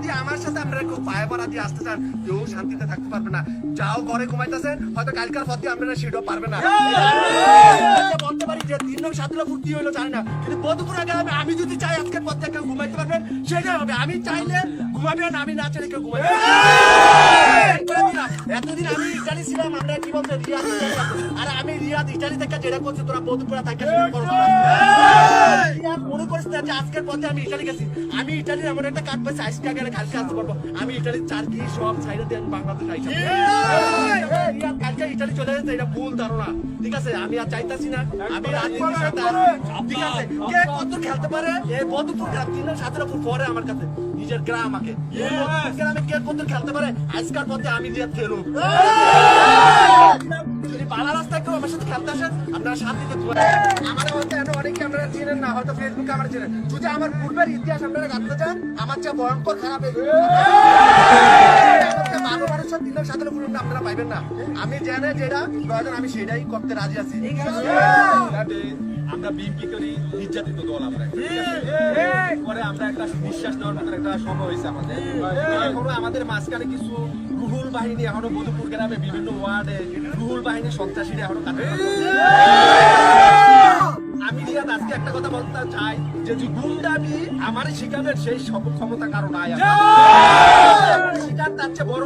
যদি আমার সাথে আপনারা কেউ পায়ে পাড়া দিয়ে আসতে চান কেউ শান্তিতে থাকতে পারবে না। যাও ঘরে ঘুমাইতেছেন হয়তো কালকার পথে আপনারা সেটাও পারবে না। বলতে পারি যে তিন নং সাতটা ফুর্তি হইল জানি না কিন্তু বধুপুর আগে আমি আমি যদি চাই আজকের পথে কেউ ঘুমাইতে পারবেন সেটাই হবে। আমি চাইলে ঘুমাবেন আমি না চাইলে কেউ ঘুমাবে এতদিন আমি ইটালি ছিলাম আমরা কি বলতে রিয়াদ আর আমি রিয়াদ ইটালি থেকে যেটা করছি তোরা বধুপুরা থেকে যে আজকের পথে আমি ইটালি গেছি। আমি ইটালির এমন একটা কাঠ পাইছি আজকে গেলে কালকে আসতে পারব। আমি ইটালির চারকি সব সাইডে দিয়ে আমি বাংলাদেশ আইসা। কালকে ইটালি চলে যাচ্ছে এটা ভুল ধারণা। ঠিক আছে আমি আর চাইতাছি না। আমি রাজনীতির সাথে ঠিক আছে কে কত খেলতে পারে? এ বধুপুর গ্রাম তিন সাতের পরে আমার কাছে। নিজের গ্রাম আমাকে। গ্রামে কে কত খেলতে পারে? আজকাল পথে আমি রিয়াদ খেলুম। যদি পালা রাস্তায় কেউ আমার সাথে খেলতে আসেন আপনারা শান্তিতে আমার হয়তো এখন অনেকে আপনারা চিনেন না হয়তো ফেসবুকে আমার চিনেন। যদি আমার পূর্বের ইতিহাস আপনারা জানতে চান আমার চেয়ে ভয়ঙ্কর খারাপ এই আমার চেয়ে ভালো মানুষের দিনের সাথে পুরো আপনারা পাইবেন না। আমি জানি যেটা প্রয়োজন আমি সেটাই করতে রাজি আছি। আমরা বিএনপি করি নির্যাতিত দল আমরা। পরে আমরা একটা নিঃশ্বাস নেওয়ার মতো একটা সময় হয়েছে আমাদের। এখনও আমাদের মাঝখানে কিছু রুহুল বাহিনী এখনও মধুপুর গ্রামে বিভিন্ন ওয়ার্ডে রুহুল বাহিনী সন্ত্রাসীরা এখনও কাটে আমি রিয়াদ আজকে একটা কথা বলতে চাই যে গুন্ডামি আমার শিকারের সেই ক্ষমতা কারণ আমার শিকার তার চেয়ে বড়